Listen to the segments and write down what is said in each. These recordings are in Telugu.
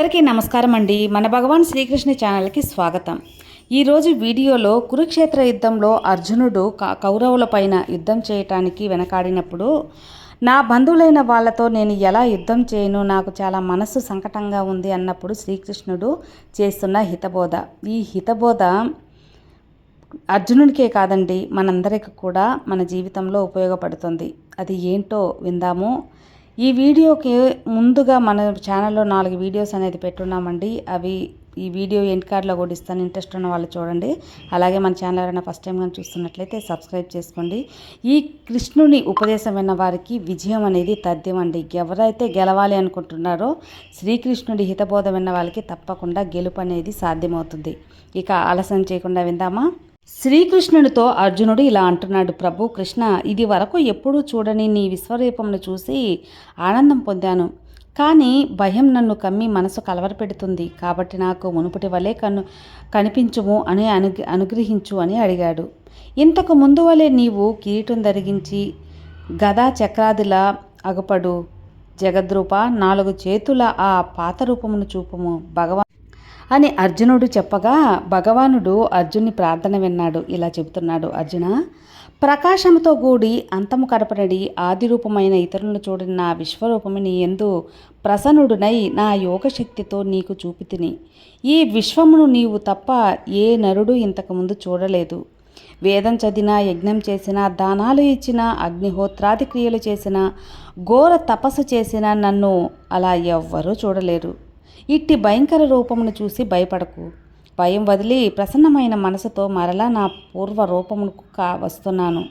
అందరికీ నమస్కారం అండి. మన భగవాన్ శ్రీకృష్ణ ఛానల్కి స్వాగతం. ఈరోజు వీడియోలో కురుక్షేత్ర యుద్ధంలో అర్జునుడు క- కౌరవులపైన యుద్ధం చేయటానికి వెనకాడినప్పుడు నా బంధువులైన వాళ్ళతో నేను ఎలా యుద్ధం చేయను నాకు చాలా మనసు సంకటంగా ఉంది అన్నప్పుడు శ్రీకృష్ణుడు చేస్తున్న హితబోధ. ఈ హితబోధ అర్జునుడికే కాదండి మనందరికీ కూడా మన జీవితంలో ఉపయోగపడుతుంది. అది ఏంటో విందాము. ఈ వీడియోకి ముందుగా మన ఛానల్లో నాలుగు వీడియోస్ అనేది పెట్టున్నామండి. అవి ఈ వీడియో ఎండ్ కార్డ్లో కూడా ఇస్తాను. ఇంట్రెస్ట్ ఉన్న వాళ్ళు చూడండి. అలాగే మన ఛానల్ ఎవరైనా ఫస్ట్ టైం కానీ చూస్తున్నట్లయితే సబ్స్క్రైబ్ చేసుకోండి. ఈ కృష్ణుని ఉపదేశం విన్న వారికి విజయం అనేది తథ్యం అండి ఎవరైతే గెలవాలి అనుకుంటున్నారో శ్రీకృష్ణుడి హితబోధం విన్న వాళ్ళకి తప్పకుండా గెలుపు అనేది సాధ్యమవుతుంది. ఇక ఆలస్యం చేయకుండా విందామా? శ్రీకృష్ణుడితో అర్జునుడు ఇలా అంటున్నాడు ప్రభు కృష్ణ ఇది వరకు ఎప్పుడూ చూడని నీ విశ్వరూపమును చూసి ఆనందం పొందాను. కానీ భయం నన్ను కమ్మి మనసు కలవరపెడుతుంది. కాబట్టి నాకు మునుపటి వలె కను కనిపించుము అని అను అనుగ్రహించు అని అడిగాడు. ఇంతకు ముందు వలె నీవు కిరీటం ధరిగించి గదా చక్రాదిలా అగుపడు. జగద్రూప నాలుగు చేతుల ఆ పాత రూపమును చూపుము. భగవాన్ అని అర్జునుడు చెప్పగా భగవానుడు అర్జున్ని ప్రార్థన విన్నాడు. ఇలా చెబుతున్నాడు. అర్జున ప్రకాశంతో కూడి అంతము కడపనడి ఆది రూపమైన ఇతరులను చూడని నా విశ్వరూపము నీ ఎందు ప్రసన్నుడునై నా యోగశక్తితో నీకు చూపితిని. ఈ విశ్వమును నీవు తప్ప ఏ నరుడు ఇంతకుముందు చూడలేదు. వేదం చదివినా యజ్ఞం చేసినా దానాలు ఇచ్చినా అగ్నిహోత్రాది క్రియలు చేసినా ఘోర తపస్సు చేసినా నన్ను అలా ఎవ్వరూ చూడలేరు. ఇట్టి భయంకర రూపమును చూసి భయపడకు. భయం వదిలి ప్రసన్నమైన మనసుతో మరలా నా పూర్వ రూపమునకు కా వస్తున్నాను.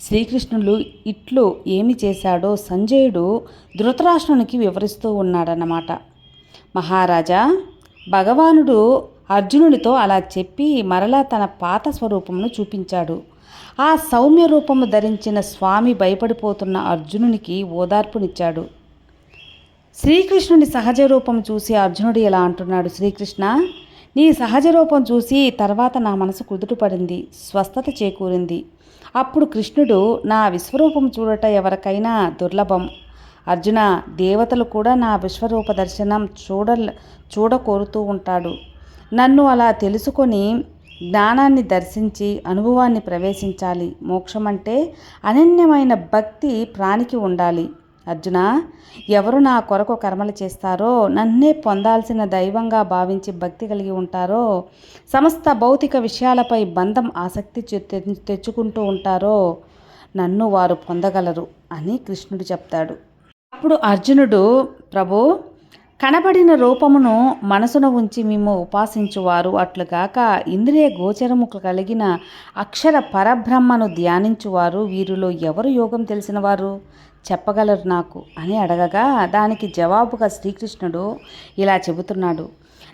శ్రీకృష్ణుడు ఇట్లు ఏమి చేశాడో సంజయుడు ధృతరాష్ట్రునికి వివరిస్తూ ఉన్నాడన్నమాట. మహారాజా భగవానుడు అర్జునుడితో అలా చెప్పి మరలా తన పాత స్వరూపమును చూపించాడు. ఆ సౌమ్య రూపము ధరించిన స్వామి భయపడిపోతున్న అర్జునునికి ఓదార్పునిచ్చాడు. శ్రీకృష్ణుని సహజ రూపం చూసి అర్జునుడు ఇలా అంటున్నాడు శ్రీకృష్ణ నీ సహజ రూపం చూసి తర్వాత నా మనసు కుదుటపడింది స్వస్థత చేకూరింది. అప్పుడు కృష్ణుడు నా విశ్వరూపం చూడట ఎవరికైనా దుర్లభం. అర్జున దేవతలు కూడా నా విశ్వరూప దర్శనం చూడ చూడకోరుతూ ఉంటాడు. నన్ను అలా తెలుసుకొని జ్ఞానాన్ని దర్శించి అనుభవాన్ని ప్రవేశించాలి. మోక్షం అంటే అనన్యమైన భక్తి ప్రాణికి ఉండాలి. అర్జున ఎవరు నా కొరకు కర్మలు చేస్తారో నన్నే పొందాల్సిన దైవంగా భావించి భక్తి కలిగి ఉంటారో సమస్త భౌతిక విషయాలపై బంధం ఆసక్తి తె- తెచ్చుకుంటూ ఉంటారో నన్ను వారు పొందగలరు అని కృష్ణుడు చెప్తాడు. అప్పుడు అర్జునుడు ప్రభు కనబడిన రూపమును మనసును ఉంచి మేము ఉపాసించువారు అట్లుగాక ఇంద్రియ గోచరము కలిగిన అక్షర పరబ్రహ్మను ధ్యానించువారు వీరిలో ఎవరు యోగం తెలిసినవారు? చెప్పగలరు నాకు అని అడగగా దానికి జవాబుగా శ్రీకృష్ణుడు ఇలా చెబుతున్నాడు.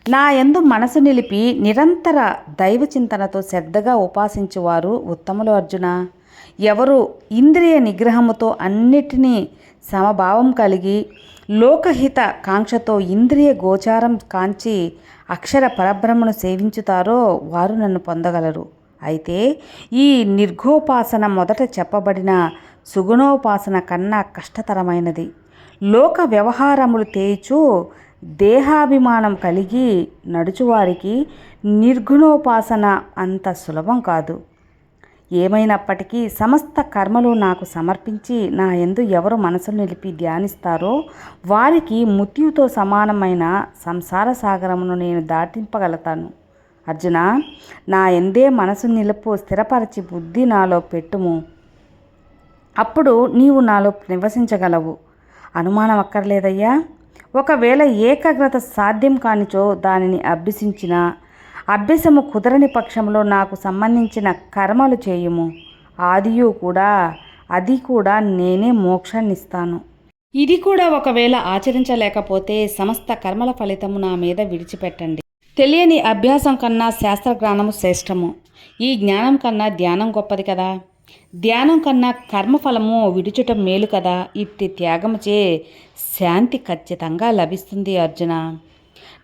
నా యందు మనసు నిలిపి నిరంతర దైవ చింతనతో శ్రద్ధగా ఉపాసించువారు ఉత్తములు అర్జున. ఎవరు ఇంద్రియ నిగ్రహముతో అన్నిటినీ సమభావం కలిగి లోకహిత కాంక్షతో ఇంద్రియ గోచారం కాంచి అక్షర పరబ్రహ్మను సేవించుతారో వారు నన్ను పొందగలరు. అయితే ఈ నిర్ఘోపాసన మొదట చెప్పబడిన సుగుణోపాసన కన్నా కష్టతరమైనది. లోక వ్యవహారములు తేచు దేహాభిమానం కలిగి నడుచువారికి నిర్గుణోపాసన అంత సులభం కాదు. ఏమైనప్పటికీ సమస్త కర్మలు నాకు సమర్పించి నా ఎందు ఎవరు మనసు నిలిపి ధ్యానిస్తారో వారికి మృత్యుతో సమానమైన సంసార సాగరమును నేను దాటింపగలతాను. అర్జున నా ఎందే మనసు నిలుపు స్థిరపరచి బుద్ధి నాలో పెట్టుము. అప్పుడు నీవు నాలో నివసించగలవు. అనుమానం అక్కర్లేదయ్యా. ఒకవేళ ఏకాగ్రత సాధ్యం కానిచో దానిని అభ్యసించిన అభ్యసము కుదరని పక్షంలో నాకు సంబంధించిన కర్మలు చేయుము. ఆదియు కూడా అది కూడా నేనే మోక్షాన్నిస్తాను. ఇది కూడా ఒకవేళ ఆచరించలేకపోతే సమస్త కర్మల ఫలితము నా మీద విడిచిపెట్టండి. తెలియని అభ్యాసం కన్నా శాస్త్ర జ్ఞానము శ్రేష్టము. ఈ జ్ఞానం కన్నా ధ్యానం గొప్పది కదా. ధ్యానం కన్నా కర్మఫలము విడుచుట మేలు కదా. ఇట్టి త్యాగముచే శాంతి ఖచ్చితంగా లభిస్తుంది అర్జున.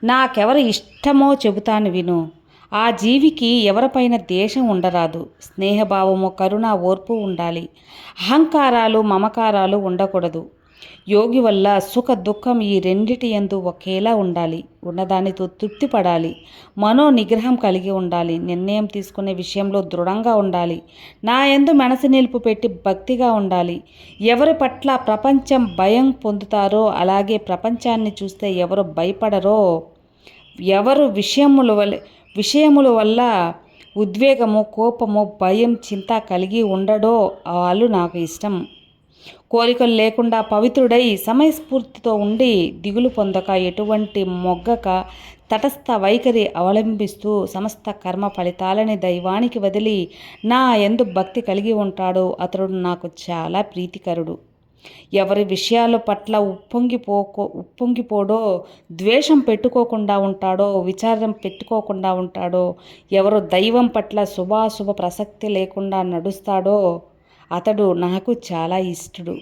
నాకెవరు ఇష్టమో చెబుతాను విను. ఆ జీవికి ఎవరిపైన దేశం ఉండరాదు. స్నేహభావము కరుణ ఓర్పు ఉండాలి. అహంకారాలు మమకారాలు ఉండకూడదు. యోగి వల్ల సుఖ దుఃఖం ఈ రెండిటి ఎందు ఒకేలా ఉండాలి. ఉన్నదానితో తృప్తి పడాలి. మనో నిగ్రహం కలిగి ఉండాలి. నిర్ణయం తీసుకునే విషయంలో దృఢంగా ఉండాలి. నా ఎందు మనసు నిలుపు పెట్టి భక్తిగా ఉండాలి. ఎవరి పట్ల ప్రపంచం భయం పొందుతారో అలాగే ప్రపంచాన్ని చూస్తే ఎవరు భయపడరో ఎవరు విషయముల వల్ల విషయముల వల్ల ఉద్వేగము కోపము భయం చింత కలిగి ఉండడో వాళ్ళు నాకు ఇష్టం. కోరికలు లేకుండా పవిత్రుడై సమయస్ఫూర్తితో ఉండి దిగులు పొందక ఎటువంటి మొగ్గక తటస్థ వైఖరి అవలంబిస్తూ సమస్త కర్మ ఫలితాలని దైవానికి వదిలి నా ఎందు భక్తి కలిగి ఉంటాడో అతడు నాకు చాలా ప్రీతికరుడు. ఎవరి విషయాల పట్ల ఉప్పొంగిపోకో ఉప్పొంగిపోడో ద్వేషం పెట్టుకోకుండా ఉంటాడో విచారం పెట్టుకోకుండా ఉంటాడో ఎవరు దైవం పట్ల శుభాశుభ ప్రసక్తి లేకుండా నడుస్తాడో అతడు నాకు చాలా ఇష్టడు.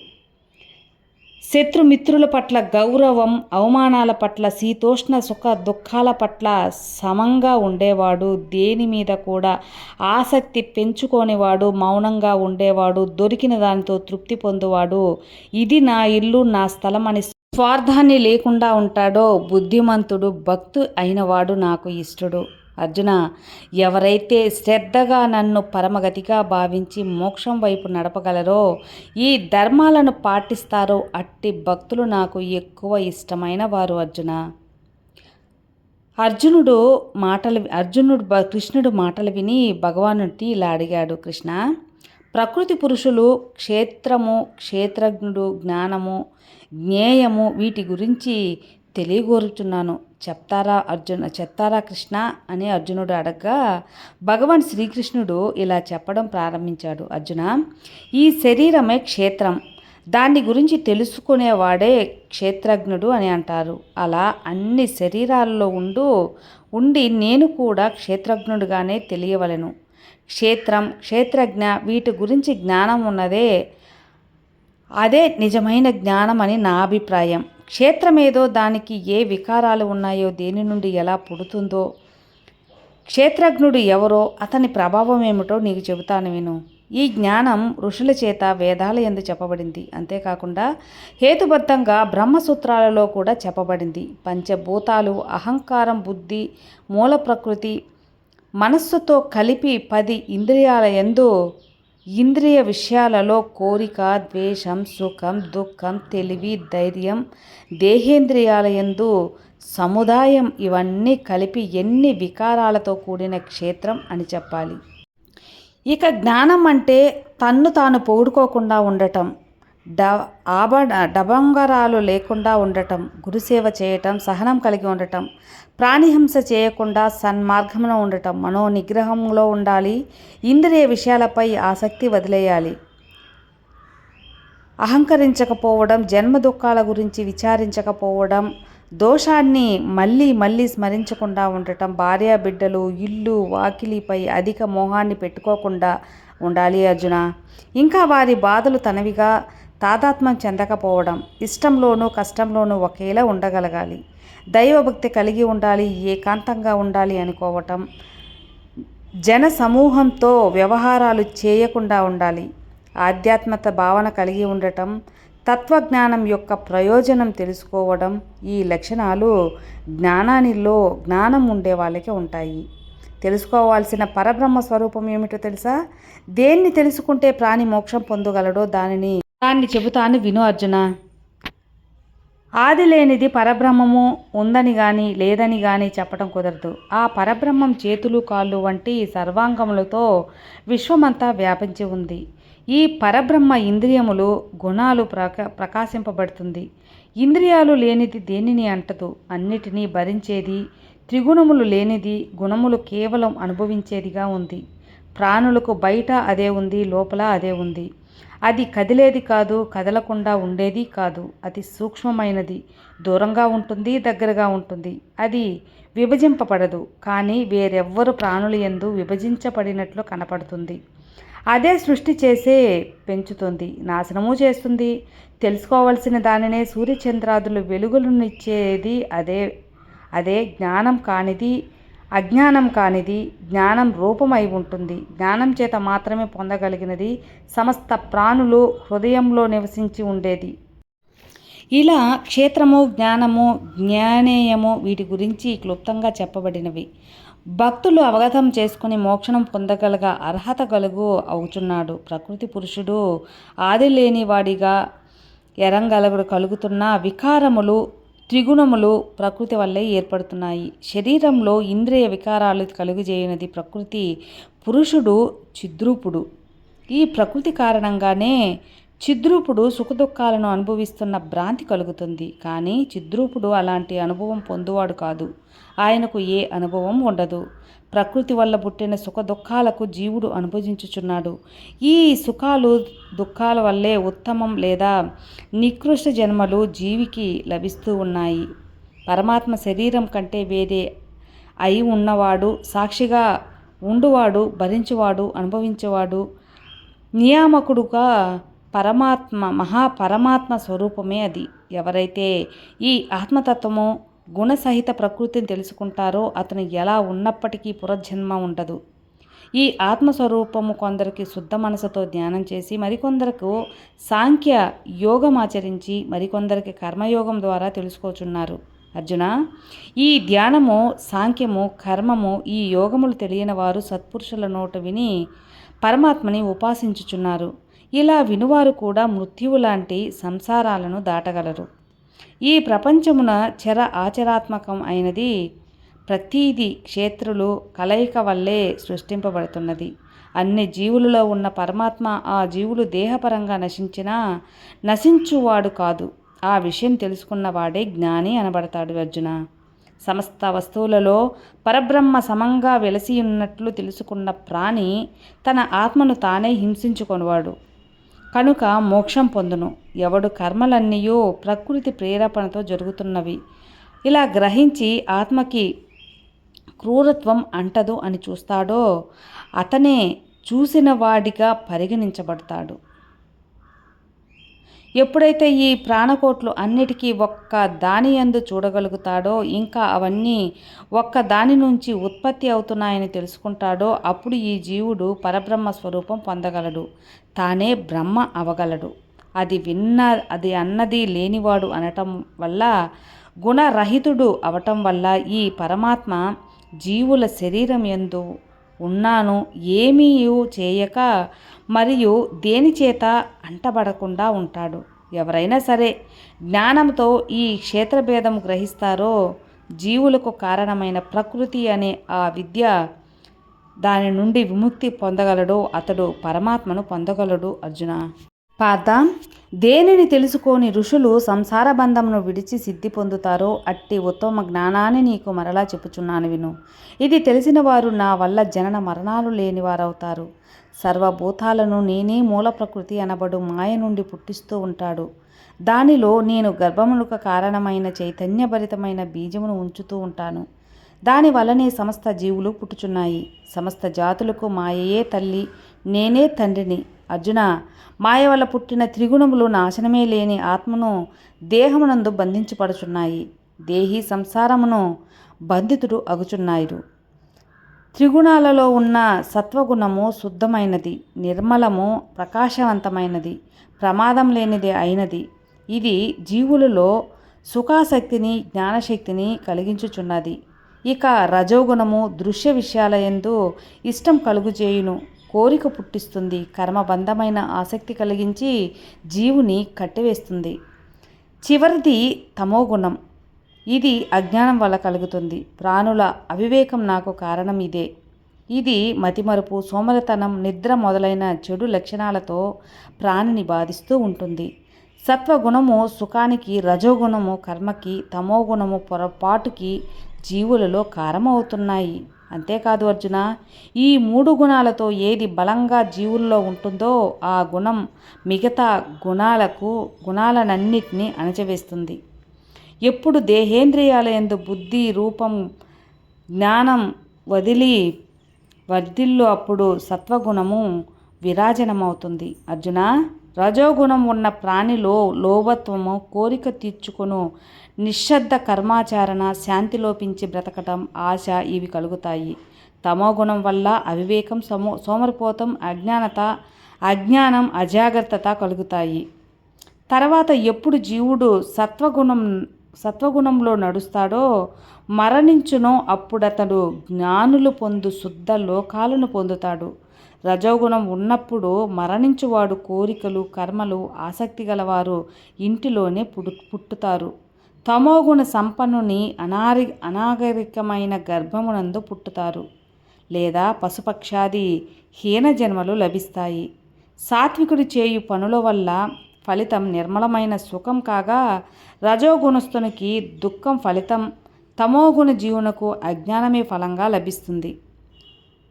శత్రుమిత్రుల పట్ల గౌరవం అవమానాల పట్ల శీతోష్ణ సుఖ దుఃఖాల పట్ల సమంగా ఉండేవాడు. దేని మీద కూడా ఆసక్తి పెంచుకోనివాడు మౌనంగా ఉండేవాడు దొరికిన దానితో తృప్తి పొందువాడు. ఇది నా ఇల్లు నా స్థలం అని స్వార్థాన్ని లేకుండా ఉంటాడో బుద్ధిమంతుడు భక్తు అయినవాడు నాకు ఇష్టడు. అర్జున ఎవరైతే శ్రద్ధగా నన్ను పరమగతిగా భావించి మోక్షం వైపు నడపగలరో ఈ ధర్మాలను పాటిస్తారో అట్టి భక్తులు నాకు ఎక్కువ ఇష్టమైన వారు అర్జున. అర్జునుడు మాటలు అర్జునుడు కృష్ణుడు మాటలు విని భగవానుడి ఇలా అడిగాడు కృష్ణ ప్రకృతి పురుషులు క్షేత్రము క్షేత్రజ్ఞుడు జ్ఞానము జ్ఞేయము వీటి గురించి తెలియగోరుచున్నాను చెప్తారా అర్జున చెప్తారా కృష్ణ అని అర్జునుడు అడగగా భగవాన్ శ్రీకృష్ణుడు ఇలా చెప్పడం ప్రారంభించాడు. అర్జున ఈ శరీరమే క్షేత్రం. దాన్ని గురించి తెలుసుకునేవాడే క్షేత్రజ్ఞుడు అని అంటారు. అలా అన్ని శరీరాల్లో ఉండు ఉండి నేను కూడా క్షేత్రజ్ఞుడుగానే తెలియవలను. క్షేత్రం క్షేత్రజ్ఞ వీటి గురించి జ్ఞానం ఉన్నదే అదే నిజమైన జ్ఞానం అని నా అభిప్రాయం. క్షేత్రమేదో దానికి ఏ వికారాలు ఉన్నాయో దేని నుండి ఎలా పుడుతుందో క్షేత్రజ్ఞుడు ఎవరో అతని ప్రభావం ఏమిటో నీకు చెబుతాను విను. ఈ జ్ఞానం ఋషుల చేత వేదాల ఎందు చెప్పబడింది. అంతేకాకుండా హేతుబద్ధంగా బ్రహ్మసూత్రాలలో కూడా చెప్పబడింది. పంచభూతాలు అహంకారం బుద్ధి మూల ప్రకృతి మనస్సుతో కలిపి పది ఇంద్రియాల ఎందు ఇంద్రియ విషయాలలో కోరిక ద్వేషం సుఖం దుఃఖం తెలివి ధైర్యం దేహేంద్రియాల ఎందు సముదాయం ఇవన్నీ కలిపి ఎన్ని వికారాలతో కూడిన క్షేత్రం అని చెప్పాలి. ఇక జ్ఞానం అంటే తన్ను తాను పొగుడుకోకుండా ఉండటం. డ ఆభ డబంగరాలు లేకుండా ఉండటం గురుసేవ చేయటం సహనం కలిగి ఉండటం ప్రాణిహింస చేయకుండా సన్మార్గంలో ఉండటం మనో నిగ్రహంలో ఉండాలి ఇంద్రియ విషయాలపై ఆసక్తి వదిలేయాలి. అహంకరించకపోవడం జన్మ దుఃఖాల గురించి విచారించకపోవడం దోషాన్ని మళ్ళీ మళ్ళీ స్మరించకుండా ఉండటం భార్య బిడ్డలు ఇల్లు వాకిలిపై అధిక మోహాన్ని పెట్టుకోకుండా ఉండాలి అర్జున. ఇంకా వారి బాధలు తనవిగా తాదాత్మ్యం చెందకపోవడం ఇష్టంలోనూ కష్టంలోనూ ఒకేలా ఉండగలగాలి. దైవభక్తి కలిగి ఉండాలి ఏకాంతంగా ఉండాలి అనుకోవటం జన సమూహంతో వ్యవహారాలు చేయకుండా ఉండాలి. ఆధ్యాత్మత భావన కలిగి ఉండటం తత్వజ్ఞానం యొక్క ప్రయోజనం తెలుసుకోవడం ఈ లక్షణాలు జ్ఞానానిలో జ్ఞానం ఉండే వాళ్ళకి ఉంటాయి. తెలుసుకోవాల్సిన పరబ్రహ్మ స్వరూపం ఏమిటో తెలుసా? దేన్ని తెలుసుకుంటే ప్రాణి మోక్షం పొందగలడో దానిని దాన్ని చెబుతాను విను అర్జున. ఆది లేనిది పరబ్రహ్మము ఉందని కానీ లేదని కానీ చెప్పడం కుదరదు. ఆ పరబ్రహ్మం చేతులు కాళ్ళు వంటి సర్వాంగములతో విశ్వమంతా వ్యాపించి ఉంది. ఈ పరబ్రహ్మ ఇంద్రియములు గుణాలు ప్రక ప్రకాశింపబడుతుంది. ఇంద్రియాలు లేనిది దేనిని అంటదు? అన్నిటినీ భరించేది త్రిగుణములు లేనిది గుణములు కేవలం అనుభవించేదిగా ఉంది. ప్రాణులకు బయట అదే ఉంది లోపల అదే ఉంది. అది కదిలేది కాదు కదలకుండా ఉండేది కాదు. అది సూక్ష్మమైనది. దూరంగా ఉంటుంది దగ్గరగా ఉంటుంది. అది విభజింపబడదు. కానీ వేరెవ్వరు ప్రాణులు ఎందు విభజించబడినట్లు కనపడుతుంది. అదే సృష్టి చేసే పెంచుతుంది. నాశనము చేస్తుంది. తెలుసుకోవలసిన దానినే సూర్యచంద్రాదులు వెలుగులనిచ్చేది అదే అదే జ్ఞానం కానిది అజ్ఞానం కానిది జ్ఞానం రూపమై ఉంటుంది. జ్ఞానం చేత మాత్రమే పొందగలిగినది సమస్త ప్రాణులు హృదయంలో నివసించి ఉండేది. ఇలా క్షేత్రము జ్ఞానము జ్ఞానేయము వీటి గురించి క్లుప్తంగా చెప్పబడినవి. భక్తులు అవగతం చేసుకుని మోక్షణం పొందగలగ అర్హత కలుగు అవుచున్నాడు. ప్రకృతి పురుషుడు ఆది లేనివాడిగా ఎరంగలగుడు కలుగుతున్న వికారములు త్రిగుణములు ప్రకృతి వల్లే ఏర్పడుతున్నాయి. శరీరంలో ఇంద్రియ వికారాలు కలుగజేయనది ప్రకృతి. పురుషుడు చిద్రూపుడు. ఈ ప్రకృతి కారణంగానే చిద్రూపుడు సుఖదుఖాలను అనుభవిస్తున్న భ్రాంతి కలుగుతుంది. కానీ చిద్రూపుడు అలాంటి అనుభవం పొందువాడు కాదు. ఆయనకు ఏ అనుభవం ఉండదు. ప్రకృతి వల్ల పుట్టిన సుఖ దుఃఖాలకు జీవుడు అనుభవించుచున్నాడు. ఈ సుఖాలు దుఃఖాల వల్లే ఉత్తమం లేదా నికృష్ట జన్మలు జీవికి లభిస్తూ ఉన్నాయి. పరమాత్మ శరీరం కంటే వేరే అయి ఉన్నవాడు సాక్షిగా ఉండువాడు భరించువాడు అనుభవించేవాడు నియామకుడుగా పరమాత్మ మహాపరమాత్మ స్వరూపమే అది. ఎవరైతే ఈ ఆత్మతత్వము గుణసహిత ప్రకృతిని తెలుసుకుంటారో అతను ఎలా ఉన్నప్పటికీ పునర్జన్మ ఉండదు. ఈ ఆత్మస్వరూపము కొందరికి శుద్ధ మనసుతో ధ్యానం చేసి మరికొందరకు సాంఖ్య యోగం ఆచరించి మరికొందరికి కర్మయోగం ద్వారా తెలుసుకోచున్నారు. అర్జున ఈ ధ్యానము సాంఖ్యము కర్మము ఈ యోగములు తెలియని వారు సత్పురుషుల నోట విని పరమాత్మని ఉపాసించుచున్నారు. ఇలా వినువారు కూడా మృత్యువు లాంటి సంసారాలను దాటగలరు. ఈ ప్రపంచమున చర ఆచరాత్మకం అయినది ప్రతీది క్షేత్రులు కలయిక వల్లే సృష్టింపబడుతున్నది. అన్ని జీవులలో ఉన్న పరమాత్మ ఆ జీవులు దేహపరంగా నశించినా నశించువాడు కాదు. ఆ విషయం తెలుసుకున్నవాడే జ్ఞాని అనబడతాడు అర్జున. సమస్త వస్తువులలో పరబ్రహ్మ సమంగా వెలసి ఉన్నట్లు తెలుసుకున్న ప్రాణి తన ఆత్మను తానే హింసించుకొనివాడు. కనుక మోక్షం పొందును. ఎవడు కర్మలన్నీయో ప్రకృతి ప్రేరేపణతో జరుగుతున్నవి. ఇలా గ్రహించి ఆత్మకి క్రూరత్వం అంటదు అని చూస్తాడో అతనే చూసిన వాడిగా పరిగణించబడతాడు. ఎప్పుడైతే ఈ ప్రాణకోట్లు అన్నిటికీ ఒక్క దాని యందు చూడగలుగుతాడో ఇంకా అవన్నీ ఒక్క దాని నుంచి ఉత్పత్తి అవుతున్నాయని తెలుసుకుంటాడో అప్పుడు ఈ జీవుడు పరబ్రహ్మ స్వరూపం పొందగలడు. తానే బ్రహ్మ అవగలడు. అది విన్న అది అన్నది లేనివాడు అనటం వల్ల గుణరహితుడు అవటం వల్ల ఈ పరమాత్మ జీవుల శరీరం ఎందు ఉన్నాను ఏమీ చేయక మరియు దేనిచేత అంటబడకుండా ఉంటాడు. ఎవరైనా సరే జ్ఞానంతో ఈ క్షేత్రభేదం గ్రహిస్తారో జీవులకు కారణమైన ప్రకృతి అనే ఆ విద్య దాని నుండి విముక్తి పొందగలడో అతడు పరమాత్మను పొందగలడు అర్జున. పాత దేనిని తెలుసుకోని ఋషులు సంసార బంధమును విడిచి సిద్ధి పొందుతారో అట్టి ఉత్తమ జ్ఞానాన్ని నీకు మరలా చెప్పుచున్నాను విను. ఇది తెలిసిన వారు నా వల్ల జనన మరణాలు లేని వారవుతారు. సర్వభూతాలను నేనే మూల ప్రకృతి అనబడు మాయ నుండి పుట్టిస్తూ ఉంటాడు. దానిలో నేను గర్భములకు కారణమైన చైతన్యభరితమైన బీజమును ఉంచుతూ ఉంటాను. దాని వల్లనే సమస్త జీవులు పుట్టుచున్నాయి. సమస్త జాతులకు మాయయే తల్లి నేనే తండ్రిని. అర్జున మాయ వల్ల పుట్టిన త్రిగుణములు నాశనమే లేని ఆత్మను దేహమునందు బంధించబడుచున్నాయి. దేహి సంసారమును బంధితుడు అగుచున్నారు త్రిగుణాలలో ఉన్న సత్వగుణము శుద్ధమైనది నిర్మలము ప్రకాశవంతమైనది ప్రమాదం లేనిది అయినది. ఇది జీవులలో సుఖాశక్తిని జ్ఞానశక్తిని కలిగించుచున్నది. ఇక రజోగుణము దృశ్య విషయాల ఎందు ఇష్టం కలుగుచేయును కోరిక పుట్టిస్తుంది. కర్మబంధమైన ఆసక్తి కలిగించి జీవుని కట్టివేస్తుంది. చివరిది తమోగుణం. ఇది అజ్ఞానం వల్ల కలుగుతుంది. ప్రాణుల అవివేకం నాకు కారణం ఇదే. ఇది మతిమరుపు సోమరతనం నిద్ర మొదలైన చెడు లక్షణాలతో ప్రాణిని బాధిస్తూ ఉంటుంది. సత్వగుణము సుఖానికి రజోగుణము కర్మకి తమోగుణము పొరపాటుకి జీవులలో కారమవుతున్నాయి. అంతేకాదు అర్జున ఈ మూడు గుణాలతో ఏది బలంగా జీవుల్లో ఉంటుందో ఆ గుణం మిగతా గుణాలకు గుణాలనన్నిటినీ అణచివేస్తుంది. ఎప్పుడు దేహేంద్రియాల ఎందు బుద్ధి రూపం జ్ఞానం వదిలి వర్ధిల్లు అప్పుడు సత్వగుణము విరాజనమవుతుంది. అర్జున రజోగుణం ఉన్న ప్రాణిలో లోభత్వము కోరిక తీర్చుకును. నిశ్శబ్ద కర్మాచరణ శాంతి లోపించి బ్రతకటం ఆశ ఇవి కలుగుతాయి. తమోగుణం వల్ల అవివేకం సమో సోమరిపోతం అజ్ఞానత అజ్ఞానం అజాగ్రత్తత కలుగుతాయి. తర్వాత ఎప్పుడు జీవుడు సత్వగుణం సత్వగుణంలో నడుస్తాడో మరణించునో అప్పుడతడు జ్ఞానులు పొందు శుద్ధ లోకాలను పొందుతాడు. రజోగుణం ఉన్నప్పుడు మరణించువాడు కోరికలు కర్మలు ఆసక్తి గలవారు ఇంటిలోనే పుడు పుట్టుతారు. తమోగుణ సంపన్నుని అనారి అనాగరికమైన గర్భమునందు పుట్టుతారు. లేదా పశుపక్షాది హీన జన్మలు లభిస్తాయి. సాత్వికుడు చేయు పనుల వల్ల ఫలితం నిర్మలమైన సుఖం కాగా రజోగుణస్థునికి దుఃఖం ఫలితం తమోగుణ జీవునకు అజ్ఞానమే ఫలంగా లభిస్తుంది.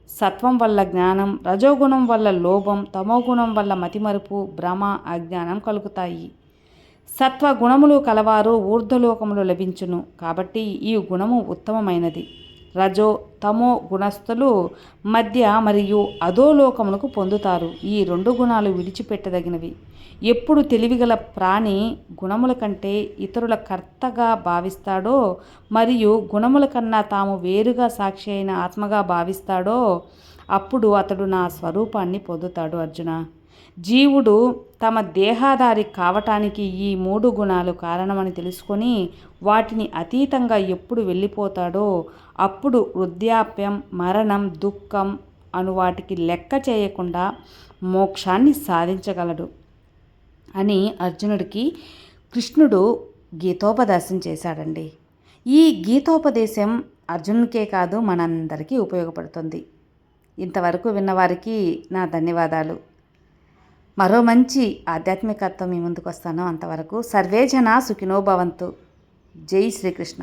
సత్వం వల్ల జ్ఞానం రజోగుణం వల్ల లోభం తమోగుణం వల్ల మతిమరుపు భ్రమ అజ్ఞానం కలుగుతాయి. సత్వ గుణములు కలవారు ఊర్ధ్వలోకములు లభించును. కాబట్టి ఈ గుణము ఉత్తమమైనది. రజో తమో గుణస్థులు మధ్య మరియు అధోలోకములకు పొందుతారు. ఈ రెండు గుణాలు విడిచిపెట్టదగినవి. ఎప్పుడు తెలివిగల ప్రాణి గుణముల కంటే ఇతరుల కర్తగా భావిస్తాడో మరియు గుణముల కన్నా తాము వేరుగా సాక్షి అయిన ఆత్మగా భావిస్తాడో అప్పుడు అతడు నా స్వరూపాన్ని పొందుతాడు అర్జున. జీవుడు తమ దేహాధారి కావటానికి ఈ మూడు గుణాలు కారణమని తెలుసుకొని వాటిని అతీతంగా ఎప్పుడు వెళ్ళిపోతాడో అప్పుడు వృద్ధాప్యం మరణం దుఃఖం అను వాటికి లెక్క చేయకుండా మోక్షాన్ని సాధించగలడు అని అర్జునుడికి కృష్ణుడు గీతోపదేశం చేశాడండి. ఈ గీతోపదేశం అర్జునునికే కాదు మనందరికీ ఉపయోగపడుతుంది. ఇంతవరకు విన్నవారికి నా ధన్యవాదాలు. మరో మంచి ఆధ్యాత్మికత్వం మీ ముందుకు వస్తాను అంతవరకు సర్వే సుఖినోభవంతు జై శ్రీకృష్ణ.